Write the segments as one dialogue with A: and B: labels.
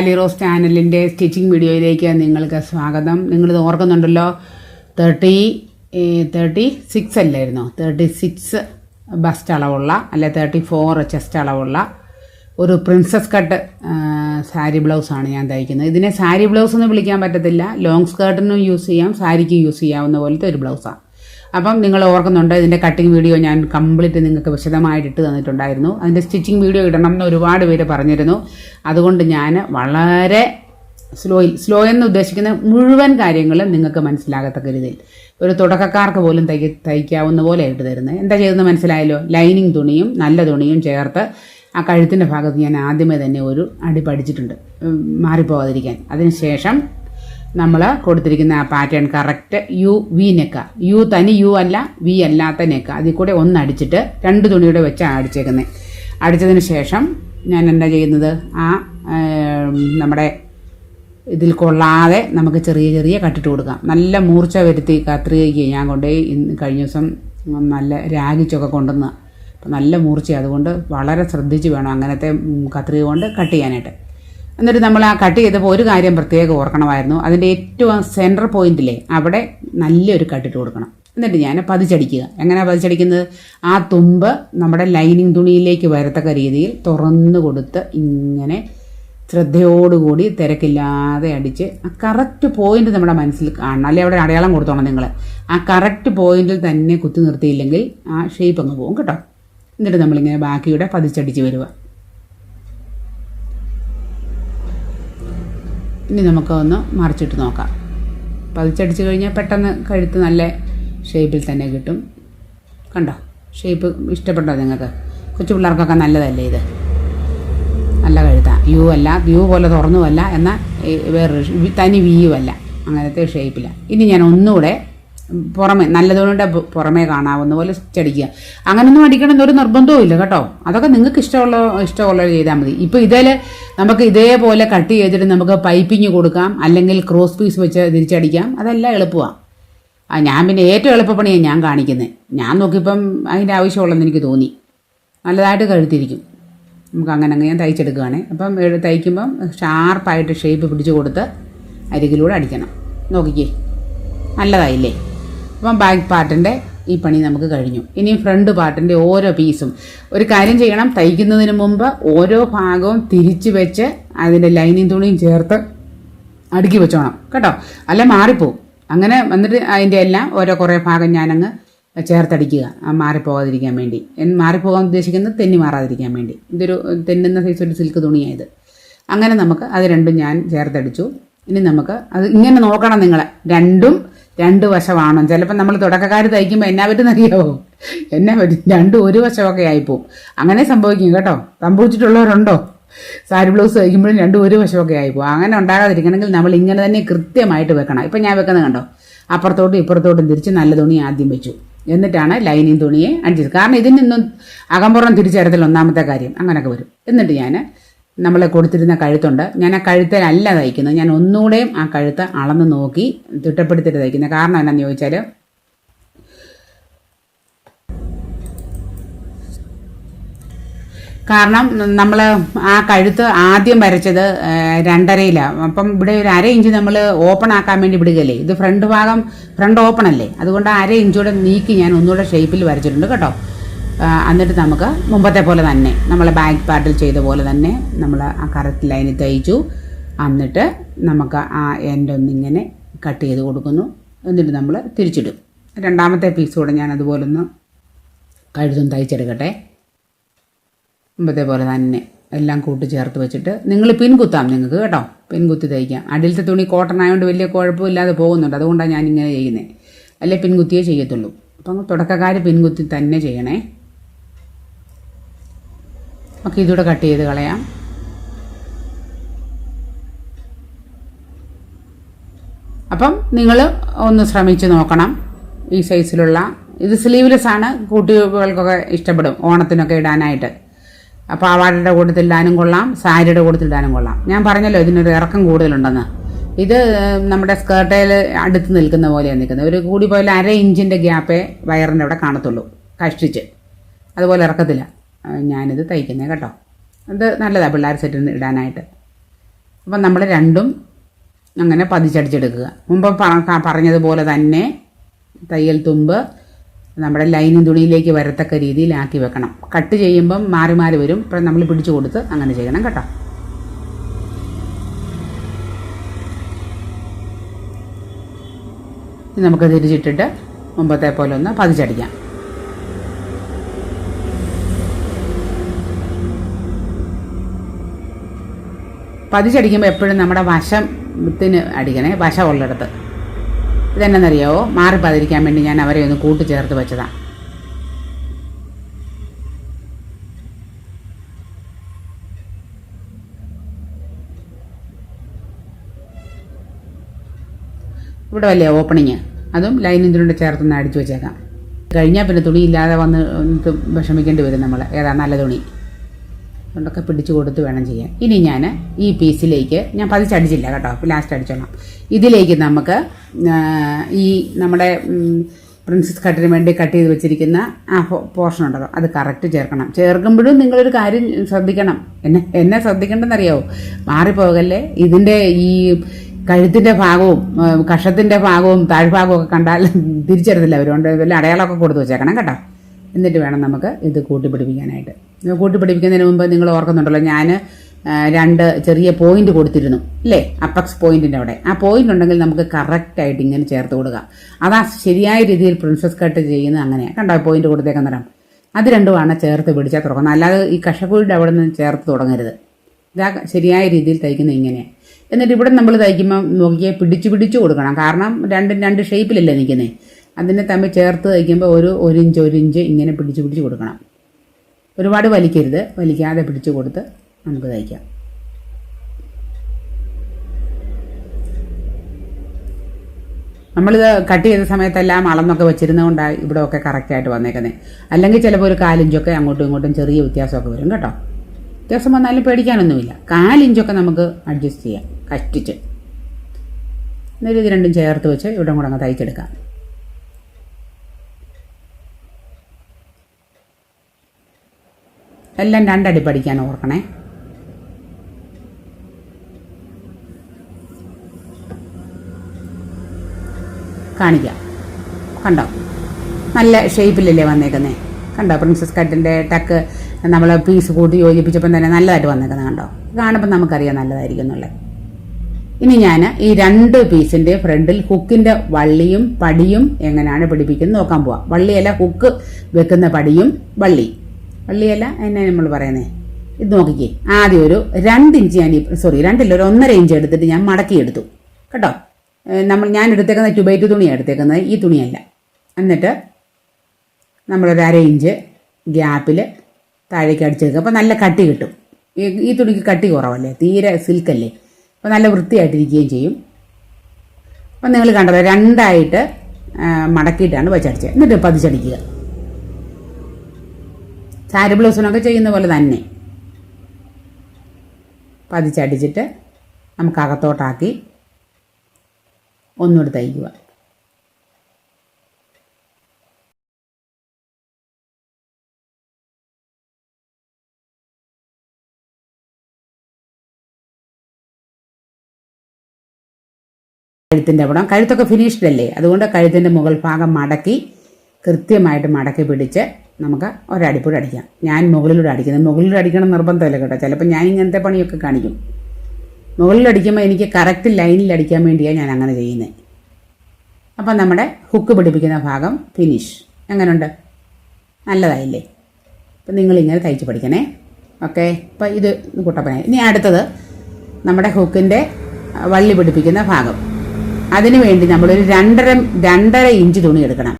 A: Shali rose ചാനലിന്റെ stitching വീഡിയോയിലേക്ക് നിങ്ങൾക്ക് സ്വാഗതം. നിങ്ങളിത് ഓർക്കുന്നുണ്ടല്ലോ തേർട്ടി തേർട്ടി സിക്സ് അല്ലായിരുന്നോ? തേർട്ടി സിക്സ് ബസ്റ്റ് അളവുള്ള അല്ലെ തേർട്ടി ഫോർ ചെസ്റ്റ് അളവുള്ള ഒരു പ്രിൻസസ് കട്ട് സാരി ബ്ലൗസാണ് ഞാൻ തയ്ക്കുന്നത്. ഇതിനെ സാരി ബ്ലൗസ് എന്ന് വിളിക്കാൻ പറ്റത്തില്ല. ലോങ് സ്കേർട്ടിനും യൂസ് ചെയ്യാം സാരിക്ക് യൂസ് ചെയ്യാവുന്ന പോലത്തെ ഒരു ബ്ലൗസാണ് അപ്പം നിങ്ങൾ ഓർക്കുന്നുണ്ട് ഇതിന്റെ കട്ടിങ് വീഡിയോ ഞാൻ കംപ്ലീറ്റ് നിങ്ങൾക്ക് വിശദമായിട്ട് ഇട്ട് തന്നിട്ടുണ്ടായിരുന്നു. അതിന്റെ സ്റ്റിച്ചിങ് വീഡിയോ ഇടണം എന്ന് ഒരുപാട് പേര് പറഞ്ഞിരുന്നു. അതുകൊണ്ട് ഞാൻ വളരെ സ്ലോയിൽ സ്ലോ എന്ന് ഉദ്ദേശിക്കുന്ന മുഴുവൻ കാര്യങ്ങളും നിങ്ങൾക്ക് മനസ്സിലാകത്തക്ക രീതിയിൽ. ഒരു തുടക്കക്കാർക്ക് പോലും തയ്ക്ക തയ്ക്കാവുന്ന പോലെ ഇട്ട് തരുന്നത് എന്താ ചെയ്തെന്ന് മനസ്സിലായല്ലോ? ലൈനിങ് തുണിയും നല്ല തുണിയും ചേർത്ത് ആ കഴുത്തിന്റെ ഭാഗത്ത് ഞാൻ ആദ്യമേ തന്നെ ഒരു അടി പഠിച്ചിട്ടുണ്ട്. മാറിപ്പോകാതിരിക്കാൻ അതിനുശേഷം നമ്മൾ കൊടുത്തിരിക്കുന്ന ആ പാറ്റേൺ കറക്റ്റ് യു വി നെക്ക. യു തനി യു അല്ല വി അല്ലാത്ത നെക്ക. അതിൽ കൂടെ ഒന്ന് അടിച്ചിട്ട് രണ്ട് തുണിയുടെ വെച്ചാണ് അടിച്ചേക്കുന്നത് അടിച്ചതിന് ശേഷം ഞാൻ എന്താ ചെയ്യുന്നത്? ആ നമ്മുടെ ഇതിൽ കൊള്ളാതെ നമുക്ക് ചെറിയ ചെറിയ കട്ടിട്ട് കൊടുക്കാം. നല്ല മൂർച്ച വരുത്തി കത്രികയ്ക്ക് ഞാൻ കൊണ്ടുപോയി കഴിഞ്ഞ ദിവസം നല്ല രാഗിച്ചൊക്കെ കൊണ്ടുവന്ന് നല്ല മൂർച്ച അതുകൊണ്ട് വളരെ ശ്രദ്ധിച്ച് വേണം അങ്ങനത്തെ കത്രിക കൊണ്ട് കട്ട് ചെയ്യാനായിട്ട്. എന്നിട്ട് നമ്മൾ ആ കട്ട് ചെയ്തപ്പോൾ ഒരു കാര്യം പ്രത്യേകം ഓർക്കണമായിരുന്നു. അതിന്റെ ഏറ്റവും സെന്റർ പോയിന്റിലെ അവിടെ നല്ലൊരു കട്ടിട്ട് കൊടുക്കണം. എന്നിട്ട് ഞാൻ പതിച്ചടിക്കുക. എങ്ങനെയാണ് പതിച്ചടിക്കുന്നത്? ആ തുമ്പ് നമ്മുടെ ലൈനിങ് തുണിയിലേക്ക് വരത്തക്ക രീതിയിൽ തുറന്നു കൊടുത്ത് ഇങ്ങനെ ശ്രദ്ധയോടുകൂടി തിരക്കില്ലാതെ അടിച്ച് ആ കറക്റ്റ് പോയിന്റ് നമ്മുടെ മനസ്സിൽ കാണണം. അല്ലെങ്കിൽ അവിടെ അടയാളം കൊടുത്തോണം നിങ്ങൾ ആ കറക്റ്റ് പോയിന്റിൽ തന്നെ കുത്തി നിർത്തിയില്ലെങ്കിൽ ആ ഷേപ്പ് അങ്ങ് പോകും കേട്ടോ. എന്നിട്ട് നമ്മളിങ്ങനെ ബാക്കിയുടെ പതിച്ചടിച്ച് വരിക. ഇനി നമുക്ക് ഒന്ന് മറിച്ചിട്ട് നോക്കാം. പതിച്ചടിച്ച് കഴിഞ്ഞാൽ പെട്ടെന്ന് കഴുത്ത് നല്ല ഷേപ്പിൽ തന്നെ കിട്ടും. കണ്ടോ? ഷേപ്പ് ഇഷ്ടപ്പെട്ടോ നിങ്ങൾക്ക് കൊച്ചു പിള്ളേർക്കൊക്കെ നല്ലതല്ലേ ഇത്? നല്ല കഴുത്താണ് യു അല്ല വ്യൂ പോലെ തുറന്നുമല്ല എന്നാൽ വേറൊരു തനി വ്യൂ അല്ല അങ്ങനത്തെ ഷേപ്പിലാണ് ഇനി ഞാൻ ഒന്നുകൂടെ പുറമെ നല്ലതുകൊണ്ട് പുറമേ കാണാവുന്ന പോലെ ചടിക്കുക. അങ്ങനൊന്നും അടിക്കണം ഒരു നിർബന്ധവും ഇല്ല കേട്ടോ. അതൊക്കെ നിങ്ങൾക്ക് ഇഷ്ടമുള്ള ഇഷ്ടമുള്ള ചെയ്താൽ മതി. ഇപ്പോൾ ഇതിൽ നമുക്ക് ഇതേപോലെ കട്ട് ചെയ്തിട്ട് നമുക്ക് പൈപ്പിങ് കൊടുക്കാം അല്ലെങ്കിൽ ക്രോസ് പീസ് വെച്ച് തിരിച്ചടിക്കാം. അതെല്ലാം എളുപ്പമാണ് ആ ഞാൻ പിന്നെ ഏറ്റവും എളുപ്പപ്പണിയാണ് ഞാൻ കാണിക്കുന്നത് ഞാൻ നോക്കിയപ്പം അതിന്റെ ആവശ്യമുള്ളതെന്ന് എനിക്ക് തോന്നി. നല്ലതായിട്ട് കഴുത്തിരിക്കും. നമുക്ക് അങ്ങനെ അങ്ങ് ഞാൻ തയ്ച്ചെടുക്കുകയാണ് അപ്പം തയ്ക്കുമ്പം ഷാർപ്പായിട്ട് ഷേപ്പ് പിടിച്ചു കൊടുത്ത് അരികിലൂടെ അടിക്കണം. നോക്കിക്കേ. നല്ലതായില്ലേ? അപ്പം ബാക്ക് പാർട്ടിന്റെ ഈ പണി നമുക്ക് കഴിഞ്ഞു. ഇനി ഫ്രണ്ട് പാർട്ടിന്റെ ഓരോ പീസും ഒരു കാര്യം ചെയ്യണം. തയ്ക്കുന്നതിന് മുമ്പ് ഓരോ ഭാഗവും തിരിച്ച് വെച്ച് അതിന്റെ ലൈനിങ് തുണിയും ചേർത്ത് അടുക്കി വെച്ചോണം. കേട്ടോ? അല്ല മാറിപ്പോവും അങ്ങനെ വന്നിട്ട് അതിന്റെ എല്ലാം ഓരോ കുറേ ഭാഗം ഞാനങ്ങ് ചേർത്തടിക്കുക. മാറിപ്പോകാതിരിക്കാൻ വേണ്ടി. മാറിപ്പോകാൻ ഉദ്ദേശിക്കുന്നത് തെന്നി മാറാതിരിക്കാൻ വേണ്ടി. ഇതൊരു തെന്നുന്ന സൈസ് ഒരു സിൽക്ക് തുണിയായത് അങ്ങനെ നമുക്ക് അത് രണ്ടും ഞാൻ ചേർത്തടിച്ചു. ഇനി നമുക്ക് അത് ഇങ്ങനെ നോക്കണം നിങ്ങൾ രണ്ടും രണ്ട് വശമാണോ? ചിലപ്പോൾ നമ്മൾ തുടക്കക്കാർ തയ്ക്കുമ്പോൾ എന്നാ പറ്റുന്നറിയാവോ? എന്നാ പറ്റും? രണ്ടും ഒരു വശമൊക്കെ ആയിപ്പോവും. അങ്ങനെ സംഭവിക്കും കേട്ടോ. സംഭവിച്ചിട്ടുള്ളവരുണ്ടോ സാരി ബ്ലൗസ് തയ്ക്കുമ്പോഴും രണ്ടും ഒരു വശമൊക്കെ ആയിപ്പോവും. അങ്ങനെ ഉണ്ടാകാതിരിക്കണമെങ്കിൽ നമ്മൾ ഇങ്ങനെ തന്നെ കൃത്യമായിട്ട് വെക്കണം. ഇപ്പം ഞാൻ വെക്കുന്നത് കണ്ടോ? അപ്പുറത്തോട്ടും ഇപ്പുറത്തോട്ടും തിരിച്ച് നല്ല തുണി ആദ്യം വെച്ചു. എന്നിട്ടാണ് ലൈനിങ് തുണിയെ അടിച്ചത്. കാരണം ഇതിൽ നിന്നും അകമ്പുറം തിരിച്ചറിയത്തിൽ ഒന്നാമത്തെ കാര്യം. അങ്ങനെയൊക്കെ വരും. എന്നിട്ട് ഞാൻ നമ്മൾ കൊടുത്തിരുന്ന കഴുത്തുണ്ട്. ഞാൻ ആ കഴുത്തിലല്ല തയ്ക്കുന്നത്. ഞാൻ ഒന്നുകൂടെയും ആ കഴുത്ത് അളന്ന് നോക്കി തിട്ടപ്പെടുത്തിട്ട് തയ്ക്കുന്നത് കാരണം എന്നാന്ന് ചോദിച്ചാൽ കാരണം നമ്മൾ ആ കഴുത്ത് ആദ്യം വരച്ചത് രണ്ടരയിലാണ് അപ്പം ഇവിടെ ഒരു അര ഇഞ്ച് നമ്മൾ ഓപ്പൺ ആക്കാൻ വേണ്ടി വിടുകയല്ലേ? ഇത് ഫ്രണ്ട് ഭാഗം ഫ്രണ്ട് ഓപ്പൺ അല്ലേ? അതുകൊണ്ട് അര ഇഞ്ചൂടെ നീക്കി ഞാൻ ഒന്നുകൂടെ ഷേപ്പിൽ വരച്ചിട്ടുണ്ട് കേട്ടോ. എന്നിട്ട് നമുക്ക് മുമ്പത്തെ പോലെ തന്നെ നമ്മൾ ബാക്ക് പാർട്ടിൽ ചെയ്ത പോലെ തന്നെ നമ്മൾ ആ കറക്റ്റ് ലൈനിൽ തയ്ച്ചു. എന്നിട്ട് നമുക്ക് ആ എൻഡ് ഒന്നിങ്ങനെ കട്ട് ചെയ്ത് കൊടുക്കുന്നു. എന്നിട്ട് നമ്മൾ തിരിച്ചിടും. രണ്ടാമത്തെ പീസ് കൂടെ ഞാൻ അതുപോലെ ഒന്ന് കഴുതും തയ്ച്ചെടുക്കട്ടെ. മുമ്പത്തെ പോലെ തന്നെ എല്ലാം കൂട്ടി ചേർത്ത് വെച്ചിട്ട് നിങ്ങൾ പിൻ കുത്താം നിങ്ങൾക്ക് കേട്ടോ. പിൻ കുത്തി തയ്ക്കാം. അടിയിലത്തെ തുണി കോട്ടൺ ആയതുകൊണ്ട് വലിയ കുഴപ്പമില്ലാതെ പോകുന്നുണ്ട്. അതുകൊണ്ടാണ് ഞാൻ ഇങ്ങനെ ചെയ്യുന്നത് അല്ലെ പിൻകുത്തിയേ ചെയ്യത്തുള്ളൂ. അപ്പം തുടക്കക്കാർ പിൻകുത്തി തന്നെ ചെയ്യണേ. നമുക്ക് ഇതൂടെ കട്ട് ചെയ്ത് കളയാം. അപ്പം നിങ്ങൾ ഒന്ന് ശ്രമിച്ച് നോക്കണം ഈ സൈസിലുള്ള. ഇത് സ്ലീവ്ലെസ് ആണ് കുട്ടികൾക്കൊക്കെ ഇഷ്ടപ്പെടും ഓണത്തിനൊക്കെ ഇടാനായിട്ട്. പാവാടയുടെ കൂട്ടത്തിൽ ഇടാനും കൊള്ളാം സാരിയുടെ കൂട്ടത്തിൽ ഇടാനും കൊള്ളാം. ഞാൻ പറഞ്ഞല്ലോ ഇതിനൊരു ഇറക്കം കൂടുതലുണ്ടെന്ന്. ഇത് നമ്മുടെ സ്കേർട്ടയിൽ അടുത്ത് നിൽക്കുന്ന പോലെയാണ് നിൽക്കുന്നത്. ഒരു കൂടി പോയാൽ അര ഇഞ്ചിന്റെ ഗ്യാപ്പേ വയറിന്റെ അവിടെ കാണത്തുള്ളൂ കഷ്ടിച്ച്. അതുപോലെ ഇറക്കത്തില്ല. ഞാനിത് തയ്ക്കുന്നത് കേട്ടോ. അത് നല്ലതാണ് പിള്ളേർ സെറ്റിന് ഇടാനായിട്ട്. അപ്പം നമ്മൾ രണ്ടും അങ്ങനെ പതിച്ചടിച്ചെടുക്കുക. മുമ്പ് പറഞ്ഞതുപോലെ തന്നെ തയ്യൽ തുമ്പ് നമ്മുടെ ലൈനിങ് തുണിയിലേക്ക് വരത്തക്ക രീതിയിലാക്കി വെക്കണം. കട്ട് ചെയ്യുമ്പം മാറി മാറി വരും. ഇപ്പം നമ്മൾ പിടിച്ചു കൊടുത്ത് അങ്ങനെ ചെയ്യണം കേട്ടോ. നമുക്ക് തിരിച്ചിട്ടിട്ട് മുമ്പത്തെ പോലെ ഒന്ന് പതിച്ചടിക്കാം. പതിച്ചടിക്കുമ്പോൾ എപ്പോഴും നമ്മുടെ വശത്തിന് അടിക്കണേ വശം ഉള്ളിടത്ത്. ഇതെന്നറിയാവോ? മാറിപ്പതിരിക്കാൻ വേണ്ടി ഞാൻ അവരെ ഒന്ന് കൂട്ടിച്ചേർത്ത് വെച്ചതാണ് ഇവിടെ വല്ലേ ഓപ്പണിങ് അതും ലൈനിങ് തുണിയുടെ ചേർത്തൊന്ന് അടിച്ചു വെച്ചേക്കാം. കഴിഞ്ഞാൽ പിന്നെ തുണി ഇല്ലാതെ വന്ന് വിഷമിക്കേണ്ടി വരും നമ്മൾ ഏതാ? നല്ല തുണി. അതുകൊണ്ടൊക്കെ പിടിച്ചു കൊടുത്ത് വേണം ചെയ്യാൻ. ഇനി ഞാൻ ഈ പീസിലേക്ക് ഞാൻ പതിച്ചടിച്ചില്ല കേട്ടോ. ലാസ്റ്റ് അടിച്ചോളാം. ഇതിലേക്ക് നമുക്ക് ഈ നമ്മുടെ പ്രിൻസസ് കട്ടിന് വേണ്ടി കട്ട് ചെയ്ത് വെച്ചിരിക്കുന്ന ആ പോർഷൻ ഉണ്ടല്ലോ. അത് കറക്റ്റ് ചേർക്കണം. ചേർക്കുമ്പോഴും നിങ്ങളൊരു കാര്യം ശ്രദ്ധിക്കണം. എന്നെ എന്നെ ശ്രദ്ധിക്കേണ്ടെന്നറിയാവോ? മാറിപ്പോകല്ലേ? ഇതിന്റെ ഈ കഴുത്തിന്റെ ഭാഗവും കഷത്തിന്റെ ഭാഗവും താഴ്ഭാഗവും ഒക്കെ കണ്ടാൽ തിരിച്ചറിയത്തില്ല. അവരുകൊണ്ട് വല്ല അടയാളമൊക്കെ കൊടുത്ത് വെച്ചേക്കണം കേട്ടോ. എന്നിട്ട് വേണം നമുക്ക് ഇത് കൂട്ടിപ്പിടിപ്പിക്കാനായിട്ട് കൂട്ടിപ്പിടിപ്പിക്കുന്നതിന് മുമ്പ് നിങ്ങൾ ഓർക്കുന്നുണ്ടല്ലോ ഞാൻ രണ്ട് ചെറിയ പോയിന്റ് കൊടുത്തിരുന്നു അല്ലേ? അപ്പക്സ് പോയിന്റിന്റെ അവിടെ. ആ പോയിന്റ് ഉണ്ടെങ്കിൽ നമുക്ക് കറക്റ്റായിട്ട് ഇങ്ങനെ ചേർത്ത് കൊടുക്കുക അതാ ശരിയായ രീതിയിൽ പ്രിൻസസ് കട്ട് ചെയ്യുന്ന അങ്ങനെയാണ് കണ്ടോ പോയിന്റ് കൊടുത്തേക്കാൻ തരാം അത് രണ്ടുമാണ് ചേർത്ത് പിടിച്ചാൽ തുടങ്ങുന്നത്. അല്ലാതെ ഈ കഷക്കുഴിയുടെ അവിടെ നിന്ന് ചേർത്ത് തുടങ്ങരുത്. ഇതാ ശരിയായ രീതിയിൽ തയ്ക്കുന്നത് ഇങ്ങനെയാണ് എന്നിട്ട് ഇവിടെ നമ്മൾ തയ്ക്കുമ്പോൾ നോക്കിയാൽ പിടിച്ചു പിടിച്ചു കൊടുക്കണം. കാരണം രണ്ടും രണ്ട് ഷേപ്പിലല്ലേ നിൽക്കുന്നത് അതിനെ തമ്മിൽ ചേർത്ത് തയ്ക്കുമ്പോൾ ഒരു ഒരു ഇഞ്ച് ഒരു ഇഞ്ച് ഇങ്ങനെ പിടിച്ച് പിടിച്ച് കൊടുക്കണം. ഒരുപാട് വലിക്കരുത്. വലിക്കാതെ പിടിച്ച് കൊടുത്ത് നമുക്ക് തയ്ക്കാം. നമ്മളിത് കട്ട് ചെയ്ത സമയത്തെല്ലാം അളന്നൊക്കെ വെച്ചിരുന്നതുകൊണ്ടാണ് ഇവിടെ ഒക്കെ കറക്റ്റായിട്ട് വന്നേക്കുന്നത് അല്ലെങ്കിൽ ചിലപ്പോൾ ഒരു കാലിഞ്ചൊക്കെ അങ്ങോട്ടും ഇങ്ങോട്ടും ചെറിയ വ്യത്യാസമൊക്കെ വരും കേട്ടോ. വ്യത്യാസം വന്നാലും പേടിക്കാനൊന്നുമില്ല. കാലിഞ്ചൊക്കെ നമുക്ക് അഡ്ജസ്റ്റ് ചെയ്യാം. കഷ്ടിച്ച്. എന്നിട്ട് ഇത് രണ്ടും ചേർത്ത് വെച്ച് ഇവിടെ കൂടെ അങ്ങ് തയ്ച്ചെടുക്കാം. എല്ലാം രണ്ടടി പഠിക്കാൻ ഓർക്കണേ. കാണിക്കാം. കണ്ടോ? നല്ല ഷേപ്പിലല്ലേ വന്നേക്കുന്നേ. കണ്ടോ? പ്രിൻസസ് കട്ടിന്റെ ടക്ക് നമ്മൾ പീസ് കൂട്ടി യോജിപ്പിച്ചപ്പം തന്നെ നല്ലതായിട്ട് വന്നേക്കുന്നത് കണ്ടോ? കാണുമ്പോൾ നമുക്കറിയാം നല്ലതായിരിക്കും എന്നുള്ളത്. ഇനി ഞാൻ ഈ രണ്ട് പീസിന്റെ ഫ്രണ്ടിൽ ഹുക്കിന്റെ വള്ളിയും പടിയും എങ്ങനെയാണ് പിടിപ്പിക്കുന്നത് നോക്കാൻ പോവാം. വള്ളിയല്ല ഹുക്ക് വെക്കുന്ന പടിയും വള്ളി. വള്ളിയല്ല എന്നെ നമ്മൾ പറയുന്നത് ഇത് നോക്കിക്കേ. ആദ്യം ഒരു രണ്ട് ഇഞ്ച് ഞാൻ സോറി രണ്ടില്ല ഒരു ഒന്നര ഇഞ്ച് എടുത്തിട്ട് ഞാൻ മടക്കി എടുത്തു കേട്ടോ നമ്മൾ ഞാൻ എടുത്തേക്കുന്ന ട്യൂബൈറ്റ് തുണിയാണ് എടുത്തേക്കുന്നത്. ഈ തുണിയല്ല. എന്നിട്ട് നമ്മളൊരു അര ഇഞ്ച് ഗ്യാപ്പിൽ താഴേക്ക് അടിച്ചെടുക്കുക. അപ്പോൾ നല്ല കട്ടി കിട്ടും. ഈ തുണിക്ക് കട്ടി കുറവല്ലേ? തീരെ സിൽക്കല്ലേ? അപ്പോൾ നല്ല വൃത്തിയായിട്ടിരിക്കുകയും ചെയ്യും. അപ്പം നിങ്ങൾ കണ്ടല്ലോ രണ്ടായിട്ട് മടക്കിയിട്ടാണ് വെച്ചടിച്ചത് എന്നിട്ട് പതിച്ചടിക്കുക. സാരി ബ്ലൗസിനൊക്കെ ചെയ്യുന്ന പോലെ തന്നെ. പതിച്ചടിച്ചിട്ട് നമുക്ക് അകത്തോട്ടാക്കി ഒന്നുകൂടി തയ്ക്കുക. കഴുത്തിന്റെ അവിടം. കഴുത്തൊക്കെ ഫിനിഷ്ഡ് അല്ലേ? അതുകൊണ്ട് കഴുത്തിന്റെ മുകൾ ഭാഗം മടക്കി കൃത്യമായിട്ട് മടക്കി പിടിച്ച് നമുക്ക് ഒരടിപ്പൂടെ അടിക്കാം. ഞാൻ മുകളിലൂടെ അടിക്കുന്നത്. മുകളിലൂടെ അടിക്കണം നിർബന്ധമില്ല കേട്ടോ. ചിലപ്പോൾ ഞാൻ ഇങ്ങനത്തെ പണിയൊക്കെ കാണിക്കും. മുകളിലടിക്കുമ്പോൾ എനിക്ക് കറക്റ്റ് ലൈനിൽ അടിക്കാൻ വേണ്ടിയാണ് ഞാൻ അങ്ങനെ ചെയ്യുന്നത് അപ്പം നമ്മുടെ ഹുക്ക് പിടിപ്പിക്കുന്ന ഭാഗം ഫിനിഷ് എങ്ങനെയുണ്ട് നല്ലതായില്ലേ? അപ്പം നിങ്ങളിങ്ങനെ തയ്ച്ച് പഠിക്കണേ. ഓക്കെ അപ്പം ഇത് കുട്ടപ്പനായി ഇനി അടുത്തത് നമ്മുടെ ഹുക്കിന്റെ വള്ളി പിടിപ്പിക്കുന്ന ഭാഗം. അതിനു വേണ്ടി നമ്മളൊരു രണ്ടര രണ്ടര ഇഞ്ച് തുണി എടുക്കണം.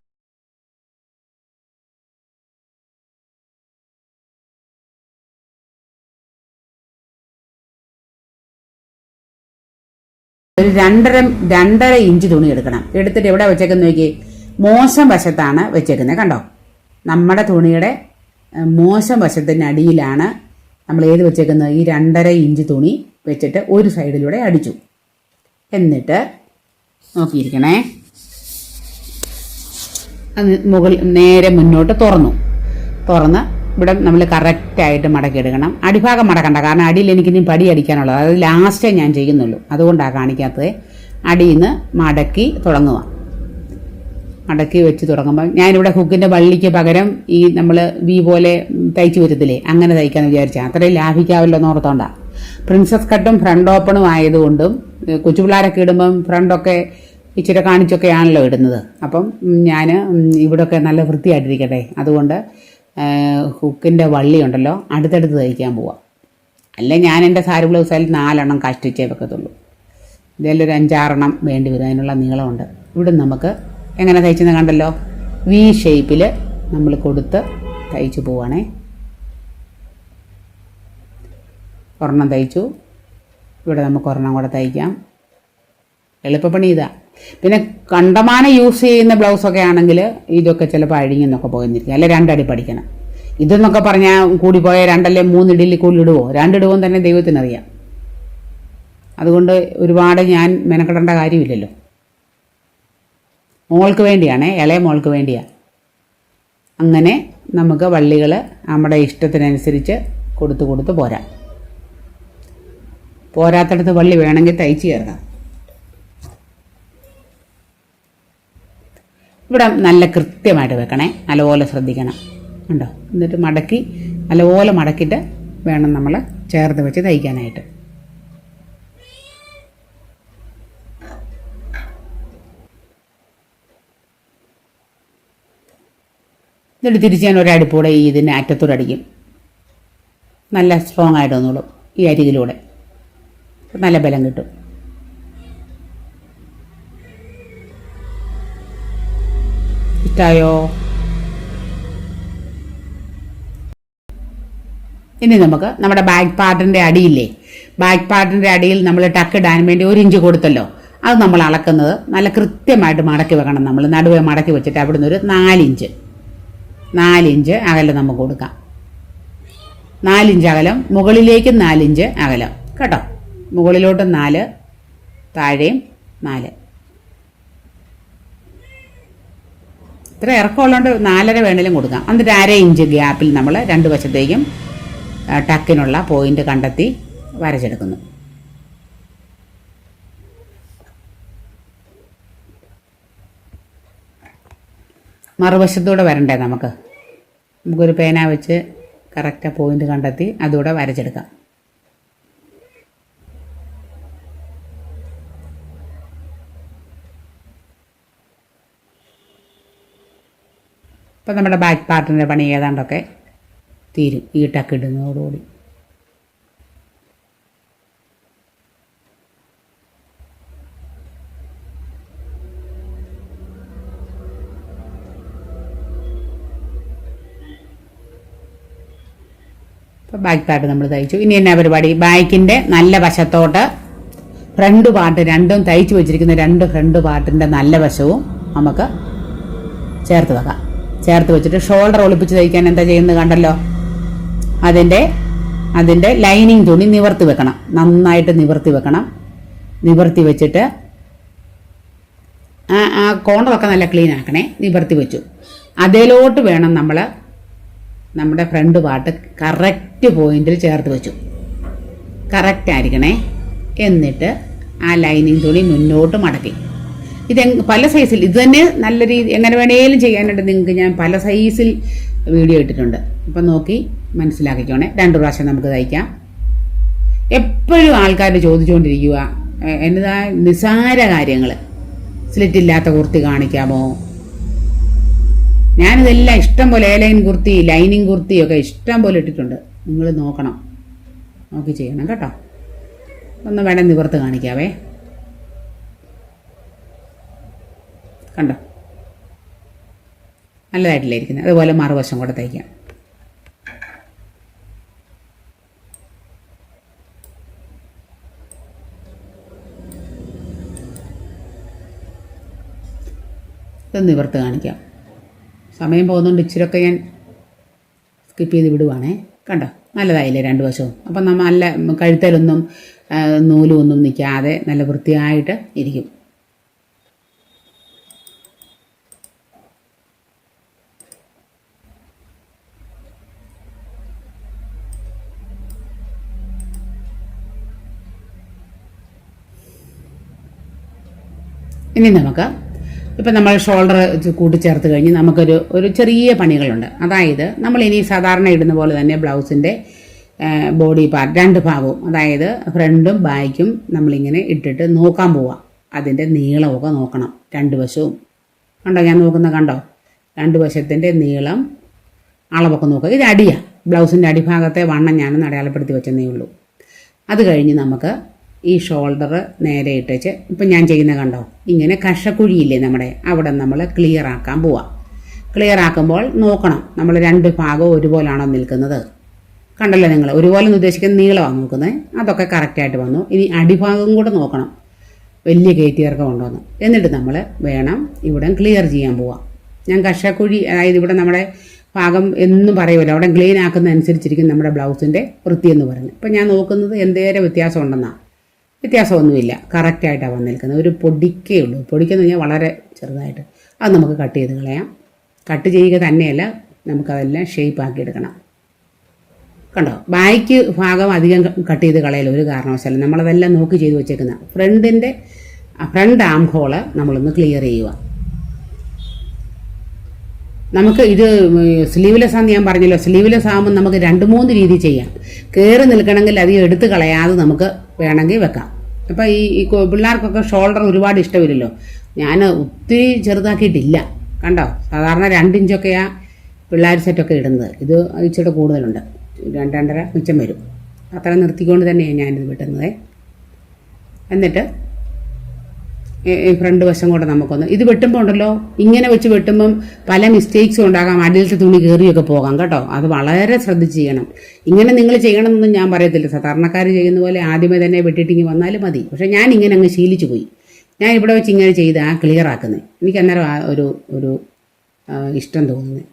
A: രണ്ടര രണ്ടര ഇഞ്ച് തുണി എടുക്കണം. എടുത്തിട്ട് എവിടെ വെച്ചേക്കുന്ന നോക്കി മോശം വശത്താണ് വെച്ചേക്കുന്നത്. കണ്ടോ? നമ്മുടെ തുണിയുടെ മോശം അടിയിലാണ് നമ്മൾ ഏത് വെച്ചേക്കുന്നത്? ഈ രണ്ടര ഇഞ്ച് തുണി വെച്ചിട്ട് ഒരു സൈഡിലൂടെ അടിച്ചു. എന്നിട്ട് നോക്കിയിരിക്കണേ. അത് മുകൾ നേരെ മുന്നോട്ട് തുറന്നു. തുറന്ന് ഇവിടെ നമ്മൾ കറക്റ്റായിട്ട് മടക്കിയെടുക്കണം അടിഭാഗം മടക്കണ്ട. കാരണം അടിയിൽ എനിക്ക് എനിക്കിനി പടി അടിക്കാനുള്ളത്. അത് ലാസ്റ്റേ ഞാൻ ചെയ്യുന്നുള്ളൂ. അതുകൊണ്ടാണ് കാണിക്കാത്തത്. അടിയിൽ നിന്ന് മടക്കി തുടങ്ങുക. മടക്കി വെച്ച് തുടങ്ങുമ്പോൾ ഞാനിവിടെ ഹുക്കിന്റെ വള്ളിക്ക് പകരം ഈ നമ്മൾ വി പോലെ തയ്ച്ച് വരത്തില്ലേ? അങ്ങനെ തയ്ക്കാമെന്ന് വിചാരിച്ചാൽ അത്രയും ലാഭിക്കാവല്ലോ എന്ന് ഓർത്തോണ്ടാണ് പ്രിൻസസ് കട്ടും ഫ്രണ്ട് ഓപ്പണും ആയതുകൊണ്ടും കൊച്ചു പിള്ളേരൊക്കെ ഇടുമ്പം ഫ്രണ്ടൊക്കെ ഇച്ചിരി കാണിച്ചൊക്കെയാണല്ലോ ഇടുന്നത്. അപ്പം ഞാൻ ഇവിടെയൊക്കെ നല്ല വൃത്തിയായിട്ടിരിക്കട്ടെ. അതുകൊണ്ട് ഹുക്കിന്റെ വള്ളി ഉണ്ടല്ലോ അടുത്തടുത്ത് തയ്ക്കാൻ പോവാം. അല്ലെ ഞാൻ എന്റെ സാരി ബ്ലൗസായാലും നാലെണ്ണം കഷ്ടിച്ചേ വെക്കത്തുള്ളൂ. ഇതിലൊരു അഞ്ചാറെണ്ണം വേണ്ടി വരും. അതിനുള്ള നീളമുണ്ട്. ഇവിടെ നമുക്ക് എങ്ങനെ തയ്ച്ചെന്ന് കണ്ടല്ലോ? വി ഷേപ്പിൽ നമ്മൾ കൊടുത്ത് തയ്ച്ചു പോവാണേ. ഒരെണ്ണം തയ്ച്ചു. ഇവിടെ നമുക്ക് ഒരെണ്ണം കൂടെ തയ്ക്കാം. എളുപ്പപ്പണി ഇതാ. പിന്നെ കണ്ടമാനം യൂസ് ചെയ്യുന്ന ബ്ലൗസൊക്കെ ആണെങ്കിൽ ഇതൊക്കെ ചിലപ്പോൾ അഴിഞ്ഞെന്നൊക്കെ പോയിരിക്കും അല്ലെ രണ്ടടി പഠിക്കണം. ഇതെന്നൊക്കെ പറഞ്ഞാൽ കൂടിപ്പോയ രണ്ടല്ലേ മൂന്നിടിയിൽ കൂടി ഇടുവോ രണ്ടിടുവോ തന്നെ ദൈവത്തിനറിയാം. അതുകൊണ്ട് ഒരുപാട് ഞാൻ മെനക്കെടേണ്ട കാര്യമില്ലല്ലോ. മോൾക്ക് വേണ്ടിയാണേ ഇളയ മോൾക്ക് വേണ്ടിയാണ് അങ്ങനെ നമുക്ക് വള്ളികൾ നമ്മുടെ ഇഷ്ടത്തിനനുസരിച്ച് കൊടുത്തു കൊടുത്ത് പോരാം. പോരാത്തടത്ത് വള്ളി വേണമെങ്കിൽ തയ്ച്ച് ചേർക്കാം ഇവിടെ നല്ല കൃത്യമായിട്ട് വെക്കണേ. നല്ലപോലെ ശ്രദ്ധിക്കണം. ഉണ്ടോ എന്നിട്ട് മടക്കി നല്ലപോലെ മടക്കിയിട്ട് വേണം നമ്മൾ ചേർത്ത് വെച്ച് തയ്ക്കാനായിട്ട്. എന്നിട്ട് തിരിച്ച് ഞാൻ ഒരടുപ്പൂടെ ഈ ഇതിന്റെ അറ്റത്തോടെ അടിക്കും. നല്ല സ്ട്രോങ് ആയിട്ട് വന്നോളും ഈ അരികിലൂടെ. നല്ല ബലം കിട്ടും. ഇഷ്ടായോ? ഇനി നമുക്ക് നമ്മുടെ ബാക്ക് പാർട്ടിന്റെ അടിയില്ലേ? ബാക്ക് പാർട്ടിന്റെ അടിയിൽ നമ്മൾ ടക്ക് ഇടാൻ വേണ്ടി ഒരു ഇഞ്ച് കൊടുത്തല്ലോ. അത് നമ്മൾ അളക്കുന്നത് നല്ല കൃത്യമായിട്ട് മടക്കി വെക്കണം നമ്മൾ. നടുവെ മടക്കി വെച്ചിട്ട് അവിടുന്ന് ഒരു നാലിഞ്ച് നാലിഞ്ച് അകലം നമുക്ക് കൊടുക്കാം. നാലിഞ്ച് അകലം മുകളിലേക്ക് നാലിഞ്ച് അകലം. കേട്ടോ? മുകളിലോട്ട് നാല് താഴെയും നാല്. ഇത്ര ഇറക്കമുള്ളതുകൊണ്ട് നാലര വേണേലും കൊടുക്കാം. എന്നിട്ട് അര ഇഞ്ച് ഗ്യാപ്പിൽ നമ്മൾ രണ്ട് വശത്തേക്കും ടക്കിനുള്ള പോയിന്റ് കണ്ടെത്തി വരച്ചെടുക്കുന്നു. മറുവശത്തൂടെ വരണ്ടേ നമുക്ക്? നമുക്കൊരു പേന വെച്ച് കറക്റ്റ് പോയിന്റ് കണ്ടെത്തി അതുകൂടെ വരച്ചെടുക്കാം. ഇപ്പം നമ്മുടെ ബാക്ക് പാർട്ടിന്റെ പണി ഏതാണ്ടൊക്കെ തീരും. ഈ ടക്ക് ഇടുന്നതോടുകൂടി. അപ്പോൾ ബാക്ക് പാർട്ട് നമ്മൾ തയ്ച്ചു. ഇനി എന്നാ പരിപാടി? ബാക്കിന്റെ നല്ല വശത്തോട്ട് ഫ്രണ്ട് പാർട്ട് രണ്ടും തയ്ച്ചു വെച്ചിരിക്കുന്ന രണ്ട് ഫ്രണ്ട് പാർട്ടിന്റെ നല്ല വശവും നമുക്ക് ചേർത്ത് വെക്കാം. ചേർത്ത് വെച്ചിട്ട് ഷോൾഡർ ഒളിപ്പിച്ച് തയ്ക്കാൻ എന്താ ചെയ്യുന്നത് കണ്ടല്ലോ? അതിന്റെ അതിന്റെ ലൈനിങ് തുണി നിവർത്തി വെക്കണം. നന്നായിട്ട് നിവർത്തി വെക്കണം. നിവർത്തി വെച്ചിട്ട് ആ ആ കോണറൊക്കെ നല്ല ക്ലീൻ ആക്കണേ. നിവർത്തി വെച്ചു. അതിലോട്ട് വേണം നമ്മൾ നമ്മുടെ ഫ്രണ്ട് പാട്ട് കറക്റ്റ് പോയിന്റിൽ ചേർത്ത് വെച്ചു. കറക്റ്റ് ആയിരിക്കണേ. എന്നിട്ട് ആ ലൈനിങ് തുണി മുന്നോട്ട് മടക്കി. ഇത് പല സൈസിൽ ഇത് തന്നെ നല്ല രീതി എങ്ങനെ വേണേലും ചെയ്യാനായിട്ട് നിങ്ങൾക്ക്. ഞാൻ പല സൈസിൽ വീഡിയോ ഇട്ടിട്ടുണ്ട്. അപ്പം നോക്കി മനസ്സിലാക്കിക്കോണേ. രണ്ട് പ്രാവശ്യം നമുക്ക് തയ്ക്കാം. എപ്പോഴും ആൾക്കാർ ചോദിച്ചുകൊണ്ടിരിക്കുക എ- എന്നതാ നിസാര കാര്യങ്ങൾ സ്ലിറ്റ് ഇല്ലാത്ത കുർത്തി കാണിക്കാമോ? ഞാനിതെല്ലാം ഇഷ്ടം പോലെ എയർലൈൻ കുർത്തി ലൈനിങ് കുർത്തി ഒക്കെ ഇഷ്ടം പോലെ ഇട്ടിട്ടുണ്ട്. നിങ്ങൾ നോക്കണം. നോക്കി ചെയ്യണം കേട്ടോ. ഒന്ന് വേണം നിവർത്ത് കാണിക്കാവേ. കണ്ടോ? നല്ലതായിട്ടില്ല ഇരിക്കുന്നത് അതുപോലെ മറുവശം കൂടെ തയ്ക്കാം. ഇതൊന്ന് ഇവർത്ത് കാണിക്കാം. സമയം പോകുന്നതുകൊണ്ട് ഇച്ചിരൊക്കെ ഞാൻ സ്കിപ്പ് ചെയ്ത് വിടുവാണേ. കണ്ടോ? നല്ലതായില്ലേ രണ്ട് വശവും? അപ്പം നമ്മൾ നല്ല കഴുത്തലൊന്നും നൂലും ഒന്നും നിൽക്കാതെ നല്ല വൃത്തിയായിട്ട് ഇരിക്കും. ഇനി നമുക്ക് ഇപ്പം നമ്മൾ ഷോൾഡർ കൂട്ടിച്ചേർത്ത് കഴിഞ്ഞ് നമുക്കൊരു ഒരു ചെറിയ പണികളുണ്ട്. അതായത് നമ്മൾ ഇനി സാധാരണ ഇടുന്ന പോലെ തന്നെ ബ്ലൗസിന്റെ ബോഡി പാർട്ട് രണ്ട് ഭാഗവും അതായത് ഫ്രണ്ടും ബാക്കും നമ്മളിങ്ങനെ ഇട്ടിട്ട് നോക്കാൻ പോവാം. അതിന്റെ നീളമൊക്കെ നോക്കണം. രണ്ട് വശവും. കണ്ടോ? ഞാൻ നോക്കുന്ന കണ്ടോ? രണ്ട് വശത്തിന്റെ നീളം അളവൊക്കെ നോക്കുക. ഇത് അടിയാണ് ബ്ലൗസിന്റെ അടിഭാഗത്തെ വണ്ണം ഞാനൊന്ന് അടയാളപ്പെടുത്തി വെച്ചെന്നേ ഉള്ളൂ. അത് കഴിഞ്ഞ് നമുക്ക് ഈ ഷോൾഡർ നേരെ ഇട്ടേച്ച് ഇപ്പം ഞാൻ ചെയ്യുന്ന കണ്ടോ? ഇങ്ങനെ കഷക്കുഴിയില്ലേ നമ്മുടെ? അവിടെ നമ്മൾ ക്ലിയർ ആക്കാൻ പോവാം. ക്ലിയർ ആക്കുമ്പോൾ നോക്കണം നമ്മൾ രണ്ട് ഭാഗവും ഒരുപോലാണോ നിൽക്കുന്നത്? കണ്ടല്ലോ നിങ്ങൾ? ഒരുപോലെ ഉദ്ദേശിക്കുന്ന നീളമാണ് നോക്കുന്നത് അതൊക്കെ കറക്റ്റായിട്ട് വന്നു. ഇനി അടിഭാഗം കൂടെ നോക്കണം. വലിയ കയറ്റിയിറക്കം ഉണ്ടോന്ന്. എന്നിട്ട് നമ്മൾ വേണം ഇവിടെ ക്ലിയർ ചെയ്യാൻ പോവാം. ഞാൻ കഷക്കുഴി അതായത് ഇവിടെ നമ്മുടെ ഭാഗം എന്നും പറയുമല്ലോ അവിടെ ക്ലീൻ ആക്കുന്ന അനുസരിച്ചിരിക്കും നമ്മുടെ ബ്ലൗസിന്റെ വൃത്തി എന്ന് പറയുന്നത് ഇപ്പം ഞാൻ നോക്കുന്നത് എന്തേരെ വ്യത്യാസം ഉണ്ടെന്നാണ് വ്യത്യാസമൊന്നുമില്ല. കറക്റ്റായിട്ടാണ് വന്നിരിക്കുന്നത് ഒരു പൊടിക്കേ ഉള്ളൂ. പൊടിക്കെന്ന് പറഞ്ഞാൽ വളരെ ചെറുതായിട്ട്. അത് നമുക്ക് കട്ട് ചെയ്ത് കളയാം. കട്ട് ചെയ്യുക തന്നെയല്ല നമുക്കതെല്ലാം ഷേപ്പ് ആക്കി എടുക്കണം. കണ്ടോ? ബാക്ക് ഭാഗം അധികം കട്ട് ചെയ്ത് കളയല ഒരു കാരണവശാലും നമ്മളതെല്ലാം നോക്കി ചെയ്ത് വെച്ചേക്കുന്ന ഫ്രണ്ടിന്റെ ഫ്രണ്ട് ആം ഹോൾ നമ്മളൊന്ന് ക്ലിയർ ചെയ്യുക. നമുക്ക് ഇത് സ്ലീവ്ലെസ് ആണെന്ന് ഞാൻ പറഞ്ഞല്ലോ. സ്ലീവ്ലെസ് ആകുമ്പോൾ നമുക്ക് രണ്ട് മൂന്ന് രീതി ചെയ്യാം. കയറി നിൽക്കണമെങ്കിൽ അധികം എടുത്ത് കളയാതെ നമുക്ക് വേണമെങ്കിൽ വെക്കാം. അപ്പോൾ ഈ പിള്ളേർക്കൊക്കെ ഷോൾഡർ ഒരുപാട് ഇഷ്ടമില്ലല്ലോ. ഞാൻ ഒത്തിരി ചെറുതാക്കിയിട്ടില്ല. കണ്ടോ? സാധാരണ രണ്ടിഞ്ചൊക്കെയാ പിള്ളേർ സെറ്റൊക്കെ ഇടുന്നത്. ഇത് ഇച്ചിരി കൂടുതലുണ്ട്. രണ്ട് രണ്ടര മിച്ചം വരും. അത്ര നിർത്തിക്കൊണ്ട് തന്നെയാണ് ഞാനിത് വെട്ടുന്നത്. എന്നിട്ട് ഫ്രണ്ട് വശം കൂടെ നമുക്കൊന്ന് ഇത് വെട്ടുമ്പോൾ ഉണ്ടല്ലോ ഇങ്ങനെ വെച്ച് വെട്ടുമ്പം പല മിസ്റ്റേക്സും ഉണ്ടാകാം. അടിയിലത്തെ തുണി കയറിയൊക്കെ പോകാം കേട്ടോ. അത് വളരെ ശ്രദ്ധിച്ച് ചെയ്യണം. ഇങ്ങനെ നിങ്ങൾ ചെയ്യണമെന്നൊന്നും ഞാൻ പറയത്തില്ല. സാധാരണക്കാർ ചെയ്യുന്ന പോലെ ആദ്യമേ തന്നെ വെട്ടിട്ടിങ്ങി വന്നാലും മതി. പക്ഷെ ഞാൻ ഇങ്ങനെ അങ്ങ് ശീലിച്ചു പോയി. ഞാൻ ഇവിടെ വെച്ച് ഇങ്ങനെ ചെയ്ത് ആ ക്ലിയർ ആക്കുന്നത് എനിക്ക് അന്നേരം ആ ഒരു ഒരു ഇഷ്ടം തോന്നുന്നത്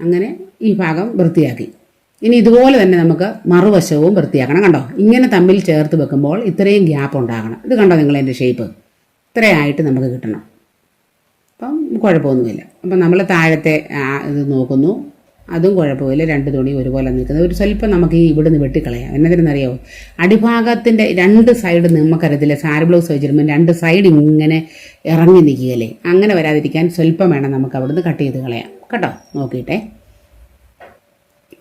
A: അങ്ങനെ ഈ ഭാഗം വൃത്തിയാക്കി. ഇനി ഇതുപോലെ തന്നെ നമുക്ക് മറുവശവും വൃത്തിയാക്കണം കണ്ടോ? ഇങ്ങനെ തമ്മിൽ ചേർത്ത് വെക്കുമ്പോൾ ഇത്രയും ഗ്യാപ്പ് ഉണ്ടാകണം. ഇത് കണ്ടോ നിങ്ങൾ എന്റെ ഷേപ്പ് ഇത്രയായിട്ട് നമുക്ക് കിട്ടണം. അപ്പം കുഴപ്പമൊന്നുമില്ല. അപ്പം നമ്മൾ താഴത്തെ ഇത് നോക്കുന്നു. അതും കുഴപ്പമില്ല. രണ്ട് തുണി ഒരുപോലെ നിൽക്കുന്നത് ഒരു സ്വല്പം നമുക്ക് ഈ ഇവിടുന്ന് വെട്ടിക്കളയാം. എന്നതിനെന്നറിയാമോ അടിഭാഗത്തിന്റെ രണ്ട് സൈഡ് നിമ്മക്കരത്തിലെ സാരി ബ്ലൗസ് വെച്ചിരുമ്പോൾ രണ്ട് സൈഡ് ഇങ്ങനെ ഇറങ്ങി നിൽക്കുകയല്ലേ? അങ്ങനെ വരാതിരിക്കാൻ സ്വല്പം വേണം നമുക്ക് അവിടുന്ന് കട്ട് ചെയ്ത് കളയാം കേട്ടോ? നോക്കിയിട്ടെ.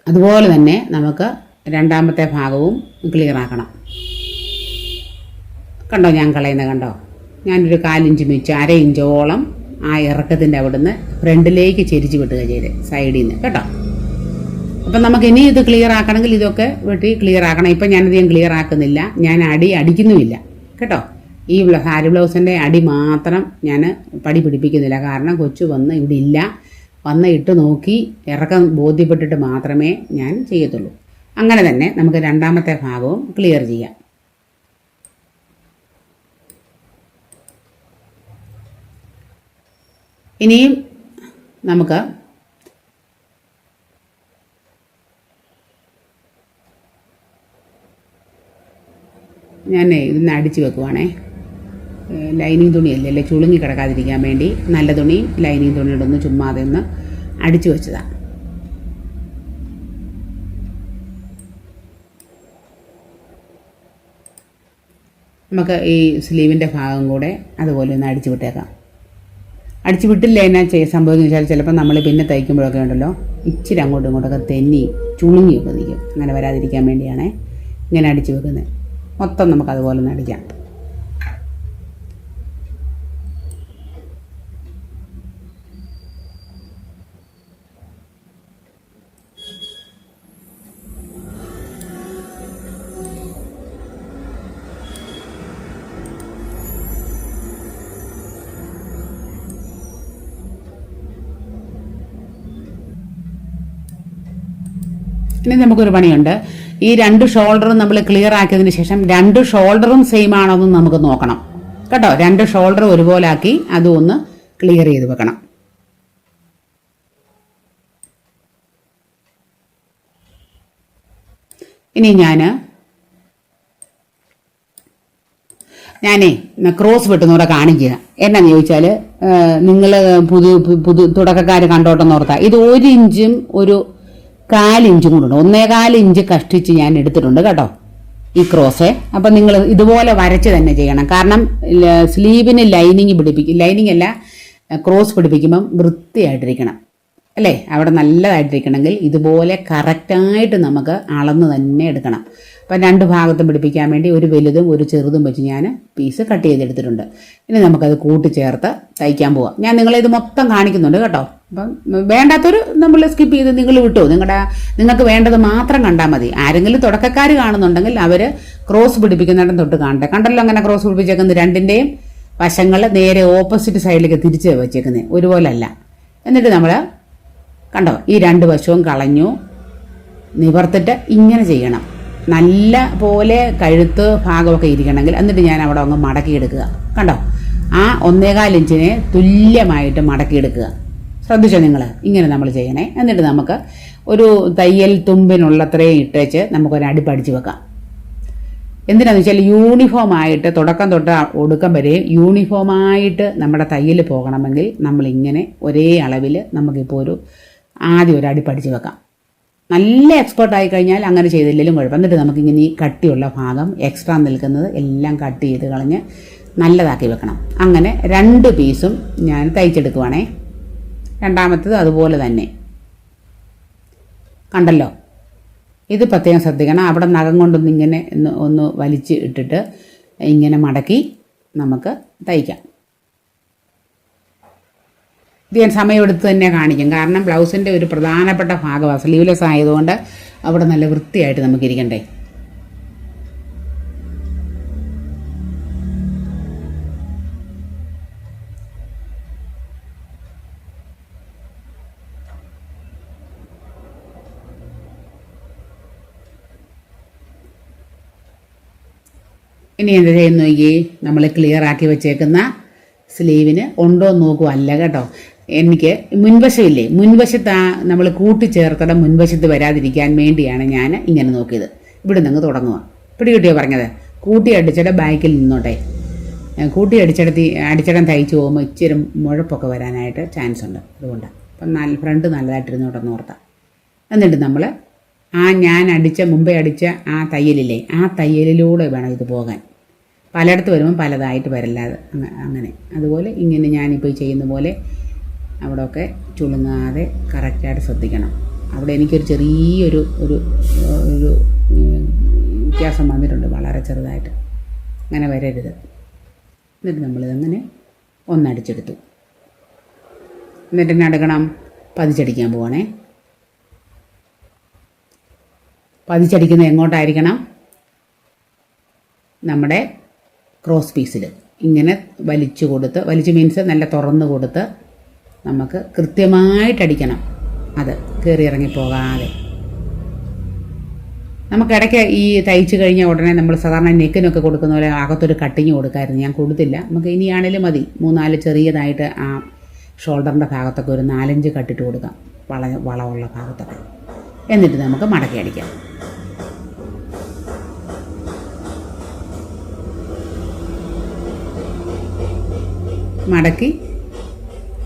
A: അതുപോലെ തന്നെ നമുക്ക് രണ്ടാമത്തെ ഭാഗവും ക്ലിയർ ആക്കണം. കണ്ടോ ഞാൻ കളയുന്നത്? കണ്ടോ? ഞാനൊരു കാലിഞ്ച് മിച്ച് അര ഇഞ്ചോളം ആ ഇറക്കത്തിന്റെ അവിടുന്ന് ഫ്രണ്ടിലേക്ക് ചെരിച്ച് വിട്ടുക ചെയ്ത് സൈഡിൽ നിന്ന് കേട്ടോ? അപ്പം നമുക്ക് ഇനി ഇത് ക്ലിയർ ആക്കണമെങ്കിൽ ഇതൊക്കെ വെട്ടി ക്ലിയർ ആക്കണം. ഇപ്പം ഞാനധികം ക്ലിയർ ആക്കുന്നില്ല. ഞാൻ അടി അടിക്കുന്നുമില്ല. കേട്ടോ? ഈ സാരി ബ്ലൗസിന്റെ അടി മാത്രം ഞാൻ പടി പിടിപ്പിക്കുന്നില്ല. കാരണം കൊച്ചു വന്ന് ഇവിടെ ഇല്ല. വന്ന് ഇട്ട് നോക്കി ഇറക്കം ബോധ്യപ്പെട്ടിട്ട് മാത്രമേ ഞാൻ ചെയ്യത്തുള്ളൂ. അങ്ങനെ തന്നെ നമുക്ക് രണ്ടാമത്തെ ഭാഗവും ക്ലിയർ ചെയ്യാം. ഇനിയും നമുക്ക് ഞാൻ ഇതൊന്ന് അടിച്ച് വെക്കുവാണേ. ലൈനിങ് തുണിയല്ലേ? അല്ലേ? ചുളുങ്ങി കിടക്കാതിരിക്കാൻ വേണ്ടി നല്ല തുണി ലൈനിങ് തുണിയുടെ ഒന്ന് ചുമ്മാതെ ഒന്ന് അടിച്ചു വെച്ചതാണ് നമുക്ക് ഈ സ്ലീവിന്റെ ഭാഗം കൂടെ അതുപോലെ ഒന്ന് അടിച്ചു വിട്ടേക്കാം. അടിച്ചു വിട്ടില്ല എന്നാ ചെയ്യാൻ എന്ന് വെച്ചാൽ ചിലപ്പോൾ നമ്മൾ പിന്നെ തയ്ക്കുമ്പോഴൊക്കെ ഉണ്ടല്ലോ ഇച്ചിരി അങ്ങോട്ടും ഇങ്ങോട്ടൊക്കെ തെന്നി ചുളുങ്ങിയൊക്കെ നിൽക്കും അങ്ങനെ വരാതിരിക്കാൻ വേണ്ടിയാണേ ഇങ്ങനെ അടിച്ചു വെക്കുന്നത്. മൊത്തം നമുക്ക് അതുപോലെ ഒന്ന് അടിക്കാം. ഇനി നമുക്കൊരു പണിയുണ്ട്. ഈ രണ്ട് ഷോൾഡറും നമ്മൾ ക്ലിയർ ആക്കിയതിന് ശേഷം രണ്ട് ഷോൾഡറും സെയിം ആണോ എന്ന് നമുക്ക് നോക്കണം. കേട്ടോ? രണ്ട് ഷോൾഡർ ഒരുപോലെ ആക്കി അതും ഒന്ന് ക്ലിയർ ചെയ്ത് വെക്കണം. ഇനി ഞാൻ ഞാനേ ക്രോസ് വെട്ടുന്നൂടെ കാണിക്കുക. എന്നാന്ന് ചോദിച്ചാൽ നിങ്ങൾ പുതു പുതു തുടക്കക്കാർ കണ്ടോട്ടെന്നോർത്താ ഇത് ഒരു ഇഞ്ചും ഒരു കാലിഞ്ചും കൂടെ ഉണ്ട് ഒന്നേകാൽ ഇഞ്ച് കഷ്ടിച്ച് ഞാൻ എടുത്തിട്ടുണ്ട് കേട്ടോ ഈ ക്രോസ്. അപ്പം നിങ്ങൾ ഇതുപോലെ വരച്ച് തന്നെ ചെയ്യണം. കാരണം സ്ലീവിന് ലൈനിങ് പിടിപ്പിക്കും ലൈനിങ് അല്ല ക്രോസ് പിടിപ്പിക്കുമ്പം വൃത്തിയായിട്ടിരിക്കണം. അല്ലേ? അവിടെ നല്ലതായിട്ടിരിക്കണമെങ്കിൽ ഇതുപോലെ കറക്റ്റായിട്ട് നമുക്ക് അളന്ന് തന്നെ എടുക്കണം. അപ്പം രണ്ട് ഭാഗത്തും പിടിപ്പിക്കാൻ വേണ്ടി ഒരു വലുതും ഒരു ചെറുതും വെച്ച് ഞാൻ പീസ് കട്ട് ചെയ്തെടുത്തിട്ടുണ്ട്. ഇനി നമുക്കത് കൂട്ടിച്ചേർത്ത് തയ്ക്കാൻ പോവാം. ഞാൻ നിങ്ങളെ ഇത് മൊത്തം കാണിക്കുന്നുണ്ട് കേട്ടോ. അപ്പം വേണ്ടാത്തൊരു നമ്മൾ സ്കിപ്പ് ചെയ്ത് നിങ്ങൾ വിട്ടു. നിങ്ങളുടെ നിങ്ങൾക്ക് വേണ്ടത് മാത്രം കണ്ടാൽ മതി. ആരെങ്കിലും തുടക്കക്കാർ കാണുന്നുണ്ടെങ്കിൽ അവർ ക്രോസ് പിടിപ്പിക്കുന്നിടം തൊട്ട് കാണട്ടെ. കണ്ടല്ലോ അങ്ങനെ ക്രോസ് പിടിപ്പിച്ചേക്കുന്നത് രണ്ടിന്റെയും വശങ്ങൾ നേരെ ഓപ്പോസിറ്റ് സൈഡിലേക്ക് തിരിച്ച് വെച്ചേക്കുന്നത് ഒരുപോലല്ല. എന്നിട്ട് നമ്മൾ കണ്ടോ? ഈ രണ്ട് വശവും കളഞ്ഞു. നിവർത്തിട്ട് ഇങ്ങനെ ചെയ്യണം. നല്ല പോലെ കഴുത്ത് ഭാഗമൊക്കെ ഇരിക്കണമെങ്കിൽ എന്നിട്ട് ഞാൻ അവിടെ അങ്ങ് മടക്കിയെടുക്കുക. കണ്ടോ? ആ ഒന്നേകാൽ ഇഞ്ചിനെ തുല്യമായിട്ട് മടക്കിയെടുക്കുക. ശ്രദ്ധിച്ചോ നിങ്ങൾ ഇങ്ങനെ നമ്മൾ ചെയ്യണേ. എന്നിട്ട് നമുക്ക് ഒരു തയ്യൽ തുമ്പിനുള്ളത്രയും ഇട്ടേച്ച് നമുക്കൊരു അടിപ്പടിച്ച് വെക്കാം. എന്തിനാന്ന് വെച്ചാൽ യൂണിഫോം ആയിട്ട് തുടക്കം തൊട്ട് ഒടുക്കം വരെ യൂണിഫോമായിട്ട് നമ്മുടെ തയ്യൽ പോകണമെങ്കിൽ നമ്മളിങ്ങനെ ഒരേ അളവിൽ നമുക്കിപ്പോൾ ഒരു ആദ്യം ഒരു അടിപ്പടിച്ച് വെക്കാം. നല്ല എക്സ്പേർട്ട് ആയി കഴിഞ്ഞാൽ അങ്ങനെ ചെയ്തില്ലെങ്കിലും കുഴപ്പം എന്നിട്ട് നമുക്കിങ്ങനെ ഈ കട്ടിയുള്ള ഭാഗം എക്സ്ട്രാ നിൽക്കുന്നത് എല്ലാം കട്ട് ചെയ്ത് കളഞ്ഞ് നല്ലതാക്കി വെക്കണം. അങ്ങനെ രണ്ട് പീസും ഞാൻ തയ്ച്ചെടുക്കുവാണേ. രണ്ടാമത്തത് അതുപോലെ തന്നെ. കണ്ടല്ലോ? ഇത് പ്രത്യേകം ശ്രദ്ധിക്കണം. അവിടെ നഖം കൊണ്ടൊന്ന് ഇങ്ങനെ ഒന്ന് ഒന്ന് വലിച്ച് ഇട്ടിട്ട് ഇങ്ങനെ മടക്കി നമുക്ക് തയ്ക്കാം. ഇത് ഞാൻ സമയമെടുത്ത് തന്നെ കാണിക്കും. കാരണം ബ്ലൗസിന്റെ ഒരു പ്രധാനപ്പെട്ട ഭാഗമാണ് സ്ലീവ്ലെസ് ആയതുകൊണ്ട് അവിടെ നല്ല വൃത്തിയായിട്ട് നമുക്ക് ഇരിക്കണ്ടേ. ഇനി എന്താ ചെയ്യുന്നു നോക്കി നമ്മൾ ക്ലിയർ ആക്കി വെച്ചേക്കുന്ന സ്ലീവിന് ഉണ്ടോ എന്ന് നോക്കുക അല്ല കേട്ടോ. എനിക്ക് മുൻവശമില്ലേ? മുൻവശത്ത് ആ നമ്മൾ കൂട്ടിച്ചേർത്തട മുൻവശത്ത് വരാതിരിക്കാൻ വേണ്ടിയാണ് ഞാൻ ഇങ്ങനെ നോക്കിയത്. ഇവിടെ നിന്ന് തുടങ്ങുക പിടി കിട്ടിയോ പറഞ്ഞത്? കൂട്ടി അടിച്ചിട ബാക്കിൽ നിന്നോട്ടെ. കൂട്ടി അടിച്ചടത്തി അടിച്ചടം തയ്ച്ച് പോകുമ്പോൾ ഇച്ചിരി മുഴപ്പൊക്കെ വരാനായിട്ട് ചാൻസ് ഉണ്ട്. അതുകൊണ്ടാണ് അപ്പം നല്ല ഫ്രണ്ട് നല്ലതായിട്ടിരുന്നോട്ടെന്ന് ഓർത്താം. എന്നിട്ട് നമ്മൾ ആ ഞാൻ അടിച്ച മുമ്പേ അടിച്ച ആ തയ്യലില്ലേ? ആ തയ്യലിലൂടെ വേണം ഇത് പോകാൻ. പലയിടത്ത് വരുമ്പോൾ പലതായിട്ട് വരില്ലാതെ അങ്ങനെ. അതുപോലെ ഇങ്ങനെ ഞാനിപ്പോൾ ചെയ്യുന്ന പോലെ അവിടെയൊക്കെ ചുളുങ്ങാതെ കറക്റ്റായിട്ട് ശ്രദ്ധിക്കണം. അവിടെ എനിക്കൊരു ചെറിയൊരു ഒരു ഒരു വ്യത്യാസം വന്നിട്ടുണ്ട് വളരെ ചെറുതായിട്ട്. അങ്ങനെ വരരുത്. എന്നിട്ട് നമ്മളിതങ്ങനെ ഒന്നടിച്ചെടുത്തു. എന്നിട്ട് എന്നെ അടുക്കണം. പതിച്ചടിക്കാൻ പോവാണേ. പതിച്ചടിക്കുന്നത് എങ്ങോട്ടായിരിക്കണം? നമ്മുടെ ക്രോസ് പീസിൽ ഇങ്ങനെ വലിച്ചു കൊടുത്ത് വലിച്ചു മീൻസ് നല്ല തുറന്ന് കൊടുത്ത് നമുക്ക് കൃത്യമായിട്ട് അടിക്കണം അത് കയറി ഇറങ്ങി പോകാതെ നമുക്കിടയ്ക്ക് ഈ തയ്ച്ചു കഴിഞ്ഞ ഉടനെ നമ്മൾ സാധാരണ നെക്കിനൊക്കെ കൊടുക്കുന്ന പോലെ അകത്തൊരു കട്ടിങ് കൊടുക്കാമായിരുന്നു ഞാൻ കൊടുത്തില്ല. നമുക്ക് ഇനിയാണേലും മതി. മൂന്നാൽ ചെറിയതായിട്ട് ആ ഷോൾഡറിന്റെ ഭാഗത്തൊക്കെ ഒരു നാലഞ്ച് കട്ടിട്ട് കൊടുക്കാം. വള വളമുള്ള ഭാഗത്തൊക്കെ. എന്നിട്ട് നമുക്ക് മടക്കി അടിക്കാം. മടക്കി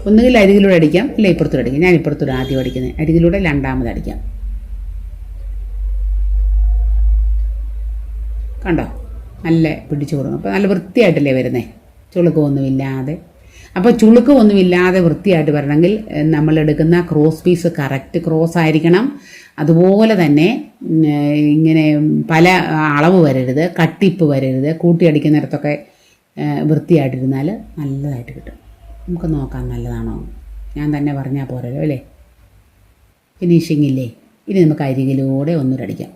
A: ഒന്നുകിൽ അരികിലൂടെ അടിക്കാം ഇല്ല ഇപ്പുറത്തൂടെ അടിക്കാം. ഞാൻ ഇപ്പുറത്തൂടെ ആദ്യം അടിക്കുന്നത്. അരികിലൂടെ രണ്ടാമത് അടിക്കാം. കണ്ടോ? നല്ല പിടിച്ചു കൊടുക്കും. അപ്പോൾ നല്ല വൃത്തിയായിട്ടല്ലേ വരുന്നേ? ചുളുക്കമൊന്നുമില്ലാതെ. അപ്പോൾ ചുളുക്കമൊന്നുമില്ലാതെ വൃത്തിയായിട്ട് വരണമെങ്കിൽ നമ്മളെടുക്കുന്ന ക്രോസ് പീസ് കറക്റ്റ് ക്രോസ് ആയിരിക്കണം. അതുപോലെ തന്നെ ഇങ്ങനെ പല അളവ് വരരുത് കട്ടിപ്പ് വരരുത് കൂട്ടിയടിക്കുന്നിടത്തൊക്കെ വൃത്തിയായിട്ടിരുന്നാൽ നല്ലതായിട്ട് കിട്ടും. നമുക്ക് നോക്കാൻ നല്ലതാണോ? ഞാൻ തന്നെ പറഞ്ഞാൽ പോരല്ലോ അല്ലേ? ഫിനിഷിംഗ് ഇല്ലേ ഇനി നമുക്ക് അരികിലൂടെ ഒന്നുരടിക്കാം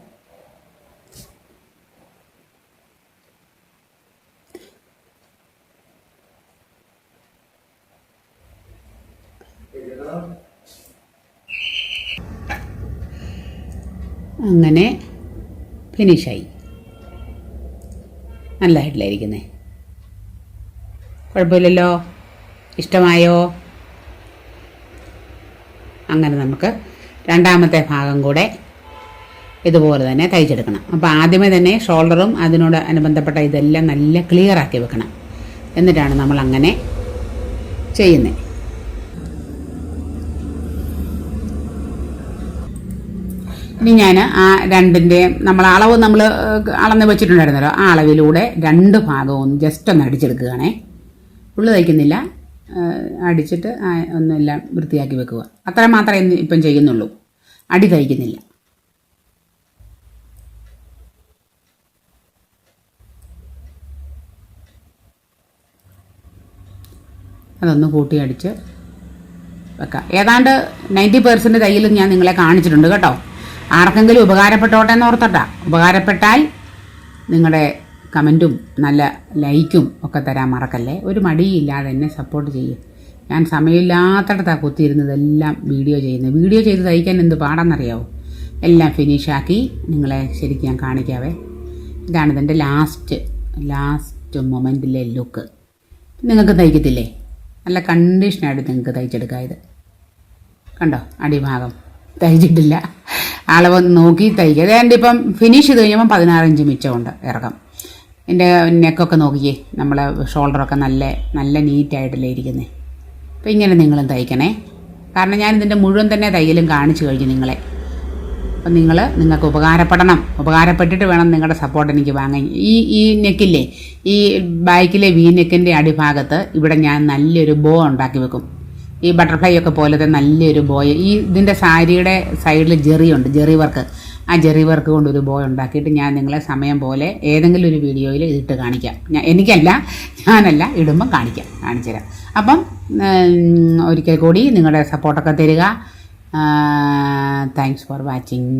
A: അങ്ങനെ ഫിനിഷായി. നല്ല ഹെഡിലായിരിക്കുന്നേ. കുഴപ്പമില്ലല്ലോ? ഇഷ്ടമായോ? അങ്ങനെ നമുക്ക് രണ്ടാമത്തെ ഭാഗം കൂടെ ഇതുപോലെ തന്നെ തയ്ച്ചെടുക്കണം. അപ്പോൾ ആദ്യമേ തന്നെ ഷോൾഡറും അതിനോട് അനുബന്ധപ്പെട്ട ഇതെല്ലാം നല്ല ക്ലിയർ ആക്കി വെക്കണം. എന്നിട്ടാണ് നമ്മൾ അങ്ങനെ ചെയ്യുന്നത് ഇനി ഞാൻ ആ രണ്ടിന്റെ നമ്മൾ അളവ് നമ്മൾ അളന്ന് വെച്ചിട്ടുണ്ടായിരുന്നല്ലോ. ആ അളവിലൂടെ രണ്ട് ഭാഗവും ജസ്റ്റ് ഒന്ന് അടിച്ചെടുക്കുകയാണേ. ഉള്ളു തയ്ക്കുന്നില്ല. അടിച്ചിട്ട് ഒന്നെല്ലാം വൃത്തിയാക്കി വെക്കുക. അത്ര മാത്രമേ ഇപ്പം ചെയ്യുന്നുള്ളൂ. അടി തയ്ക്കുന്നില്ല. അതൊന്ന് കൂട്ടി അടിച്ച് വെക്കാം. ഏതാണ്ട് നയന്റി പെർസെന്റ് തയ്യൽ ഞാൻ നിങ്ങളെ കാണിച്ചിട്ടുണ്ട് കേട്ടോ. ആർക്കെങ്കിലും ഉപകാരപ്പെട്ടോട്ടെ എന്ന് ഓർത്തട്ടാ. ഉപകാരപ്പെട്ടാൽ നിങ്ങളുടെ കമന്റും നല്ല ലൈക്കും ഒക്കെ തരാൻ മറക്കല്ലേ? ഒരു മടിയില്ലാതെ എന്നെ സപ്പോർട്ട് ചെയ്യും. ഞാൻ സമയമില്ലാത്തടത്താണ് കുത്തിയിരുന്നതെല്ലാം വീഡിയോ ചെയ്യുന്നത്. വീഡിയോ ചെയ്ത് തയ്ക്കാൻ എന്ത് പാടാന്നറിയാവോ? എല്ലാം ഫിനിഷാക്കി നിങ്ങളെ ശരിക്കും ഞാൻ കാണിക്കാവേ. ഇതാണ് ഇതിന്റെ ലാസ്റ്റ് ലാസ്റ്റ് മൊമെന്റിലെ ലുക്ക് നിങ്ങൾക്ക് തയ്ക്കത്തില്ലേ? നല്ല കണ്ടീഷനായിട്ട് നിങ്ങൾക്ക് തയ്ച്ചെടുക്കാം ഇത് കണ്ടോ? അടിഭാഗം. തയ്ച്ചിട്ടില്ല. അളവ് നോക്കി തയ്ക്കുക. അതായത് ഇപ്പം ഫിനിഷ് ചെയ്ത് കഴിഞ്ഞപ്പം പതിനാറഞ്ച് മിച്ചമുണ്ട് ഇറക്കം. എന്റെ നെക്കൊക്കെ നോക്കിയേ നമ്മളെ ഷോൾഡറൊക്കെ നല്ല നല്ല നീറ്റായിട്ടല്ലേ ഇരിക്കുന്നത് അപ്പോൾ ഇങ്ങനെ നിങ്ങളും തയ്ക്കണേ. കാരണം ഞാൻ ഇതിന്റെ മുഴുവൻ തന്നെ തയ്യലും കാണിച്ചു കഴിഞ്ഞു നിങ്ങളെ. അപ്പം നിങ്ങൾ നിങ്ങൾക്ക് ഉപകാരപ്പെടണം. ഉപകാരപ്പെട്ടിട്ട് വേണം നിങ്ങളുടെ സപ്പോർട്ട് എനിക്ക് വാങ്ങാൻ. ഈ ഈ നെക്കില്ലേ ഈ ബാക്കിലെ വി നെക്കിന്റെ അടിഭാഗത്ത് ഇവിടെ ഞാൻ നല്ലൊരു ബോ ഉണ്ടാക്കി വെക്കും. ഈ ബട്ടർഫ്ലൈ ഒക്കെ പോലത്തെ നല്ലൊരു ബോയ് ഈ ഇതിന്റെ സാരിയുടെ സൈഡിൽ ജെറിയുണ്ട് ജെറി വർക്ക്. ആ ജെറി വർക്ക് കൊണ്ട് ഒരു ബോയ് ഉണ്ടാക്കിയിട്ട് ഞാൻ നിങ്ങളെ സമയം പോലെ ഏതെങ്കിലും ഒരു വീഡിയോയിൽ ഇതിട്ട് കാണിക്കാം. ഞാൻ എനിക്കല്ല ഞാനല്ല ഇടുമ്പം കാണിക്കാം കാണിച്ചു തരാം അപ്പം ഒരിക്കൽ കൂടി നിങ്ങളുടെ സപ്പോർട്ടൊക്കെ തരിക. Thanks for watching